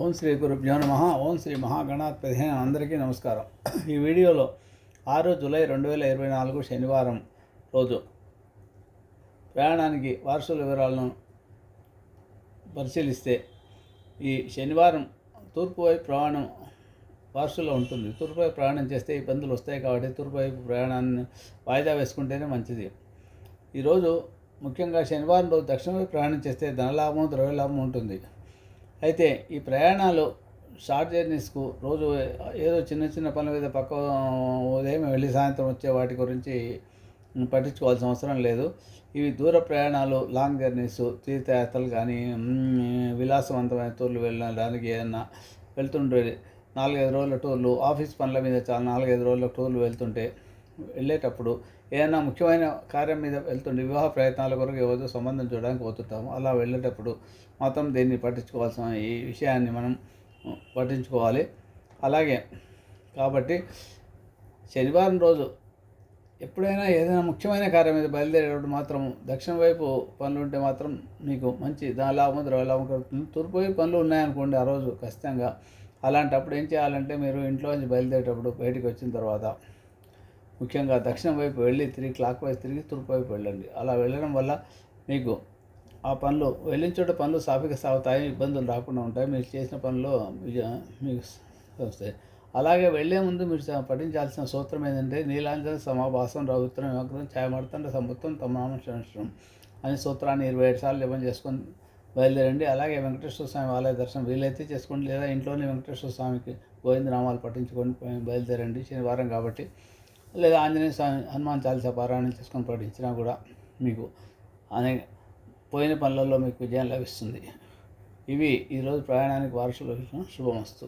ఓం శ్రీ గురుభ్యో నమ. ఓం శ్రీ మహాగణాధిపతి అందరికీ నమస్కారం. ఈ వీడియోలో ఆరు జూలై రెండు వేల ఇరవై నాలుగు శనివారం రోజు ప్రయాణానికి వారసుల వివరాలను పరిశీలిస్తే ఈ శనివారం తూర్పు వైపు ప్రయాణం వారసులో ఉంటుంది. తూర్పు వైపు ప్రయాణం చేస్తే ఇబ్బందులు వస్తాయి కాబట్టి తూర్పు వైపు ప్రయాణాన్ని వాయిదా వేసుకుంటేనే మంచిది. ఈరోజు ముఖ్యంగా శనివారం రోజు దక్షిణ వైపు ప్రయాణం చేస్తే ధనలాభం ద్రవ్యలాభం ఉంటుంది. అయితే ఈ ప్రయాణాలు షార్ట్ జర్నీస్కు రోజు ఏదో చిన్న చిన్న పనుల మీద పక్క ఉదయం వెళ్ళి సాయంత్రం వచ్చే వాటి గురించి పట్టించుకోవాల్సిన అవసరం లేదు. ఇవి దూర ప్రయాణాలు లాంగ్ జర్నీస్ తీర్థయాత్రలు కానీ విలాసవంతమైన టూర్లు వెళ్ళడానికి ఏదన్నా వెళ్తుంటే నాలుగైదు రోజుల టూర్లు ఆఫీస్ పనుల మీద చాలా నాలుగైదు రోజుల టూర్లు వెళ్తుంటే వెళ్ళేటప్పుడు ఏదైనా ముఖ్యమైన కార్యం మీద వెళ్తుంటే వివాహ ప్రయత్నాల కొరకు ఎవరితో సంబంధం చూడడానికి పోతుంటాము అలా వెళ్ళేటప్పుడు మాత్రం దీన్ని పట్టించుకోవాల్సిన ఈ విషయాన్ని మనం పట్టించుకోవాలి. అలాగే కాబట్టి శనివారం రోజు ఎప్పుడైనా ఏదైనా ముఖ్యమైన కార్యం మీద బయలుదేరేటప్పుడు మాత్రం దక్షిణ వైపు పనులు ఉంటే మాత్రం మీకు మంచి దాని లాభం ద్రవ్య లాభం కలుగుతుంది. తూర్పు వైపు పనులు ఉన్నాయనుకోండి ఆ రోజు ఖచ్చితంగా. అలాంటప్పుడు ఏం చేయాలంటే మీరు ఇంట్లో నుంచి బయలుదేరేటప్పుడు బయటికి వచ్చిన తర్వాత ముఖ్యంగా దక్షిణం వైపు వెళ్ళి తిరిగి క్లాక్ వైపు తిరిగి తూర్పు వైపు వెళ్ళండి. అలా వెళ్ళడం వల్ల మీకు ఆ పనులు వెళ్ళిన చోట పనులు సాఫీగా సాగుతాయి ఇబ్బందులు రాకుండా ఉంటాయి. మీరు చేసిన పనులు మీకు వస్తాయి అలాగే వెళ్ళే ముందు మీరు పఠించాల్సిన సూత్రం ఏంటంటే నీలాంజన సమాభాసం రౌత్రం విమగ్రం ఛాయమర్తండ సముత్రం తమామ సంవత్సరం అనే సూత్రాన్ని ఇరవై ఏడు సార్లు జపం చేసుకొని బయలుదేరండి. అలాగే వెంకటేశ్వర స్వామి ఆలయ దర్శనం వీలైతే చేసుకోండి. లేదా ఇంట్లోనే వెంకటేశ్వర స్వామికి గోవిందనామాలు పఠించుకొని బయలుదేరండి. శనివారం కాబట్టి లేదా ఆంజనేయ స్వామి హనుమాన్ చాలీసా పారాయణం చేసుకొని పఠించినా కూడా మీకు అనే పోయిన పనులలో మీకు విజయం లభిస్తుంది. ఇవి ఈరోజు ప్రయాణానికి వారసులు శుభమస్తు.